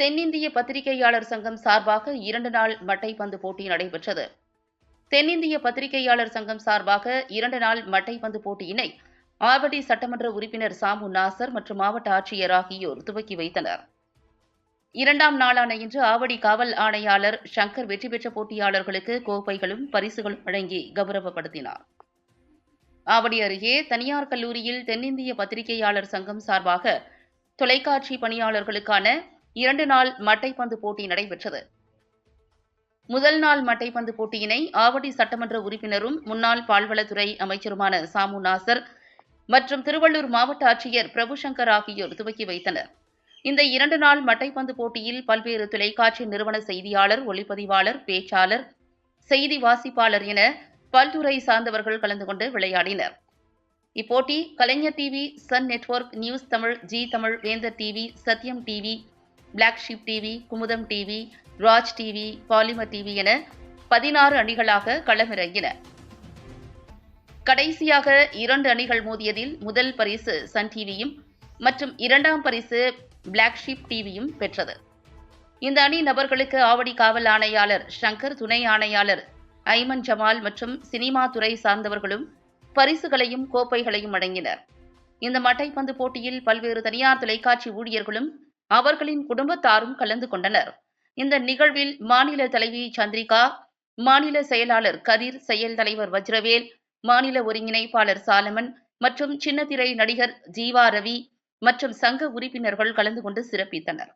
தென்னிந்திய பத்திரிகையாளர் சங்கம் சார்பாக இரண்டு நாள் மட்டைப்பந்து போட்டி நடைபெற்றது. தென்னிந்திய பத்திரிகையாளர் சங்கம் சார்பாக இரண்டு நாள் மட்டைப்பந்து போட்டியினை ஆவடி சட்டமன்ற உறுப்பினர் சாமு நாசர் மற்றும் மாவட்ட ஆட்சியர் ஆகியோர் துவக்கி வைத்தனர். இரண்டாம் நாளான இன்று ஆவடி காவல் ஆணையாளர் சங்கர் வெற்றி பெற்ற போட்டியாளர்களுக்கு கோப்பைகளும் பரிசுகளும் வழங்கி கௌரவப்படுத்தினார். ஆவடி அருகே தனியார் கல்லூரியில் தென்னிந்திய பத்திரிகையாளர் சங்கம் சார்பாக தொலைக்காட்சி பணியாளர்களுக்கான இரண்டு நாள் மட்டைப்பந்து போட்டி நடைபெற்றது. முதல் நாள் மட்டைப்பந்து போட்டியினை ஆவடி சட்டமன்ற உறுப்பினரும் முன்னாள் பால்வளத்துறை அமைச்சருமான சாமு நாசர் மற்றும் திருவள்ளூர் மாவட்ட ஆட்சியர் பிரபுசங்கர் ஆகியோர் துவக்கி வைத்தனர். இந்த இரண்டு நாள் மட்டைப்பந்து போட்டியில் பல்வேறு தொலைக்காட்சி நிறுவன செய்தியாளர் ஒளிப்பதிவாளர் பேச்சாளர் செய்தி வாசிப்பாளர் என பல்துறை சார்ந்தவர்கள் கலந்து கொண்டு விளையாடினர். இப்போட்டி Kalaignar TV Sun network news Tamil Zee Tamil Vendhar TV Sathyam TV Black Sheep TV Kumudam TV Raj TV Polimer TV என பதினாறு அணிகளாக களமிறங்கின. கடைசியாக இரண்டு அணிகள் மோதியதில் முதல் பரிசு சன் டிவியும் மற்றும் இரண்டாம் பரிசு பிளாக் ஷீப் டிவியும் பெற்றது. இந்த அணி நபர்களுக்கு ஆவடி காவல் ஆணையாளர் ஷங்கர் துணை ஆணையாளர் ஐமன் ஜமால் மற்றும் சினிமா துறை சார்ந்தவர்களும் பரிசுகளையும் கோப்பைகளையும் வழங்கினர். இந்த மட்டைப்பந்து போட்டியில் பல்வேறு தனியார் தொலைக்காட்சி ஊழியர்களும் அவர்களின் குடும்பத்தாரும் கலந்து கொண்டனர். இந்த நிகழ்வில் மாநில தலைவி சந்திரிகா மாநில செயலாளர் கதிர் செயல் தலைவர் வஜ்ரவேல் மாநில ஒருங்கிணைப்பாளர் சாலமன் மற்றும் சின்னத்திரை நடிகர் ஜீவா ரவி மற்றும் சங்க உறுப்பினர்கள் கலந்து கொண்டு சிறப்பித்தனர்.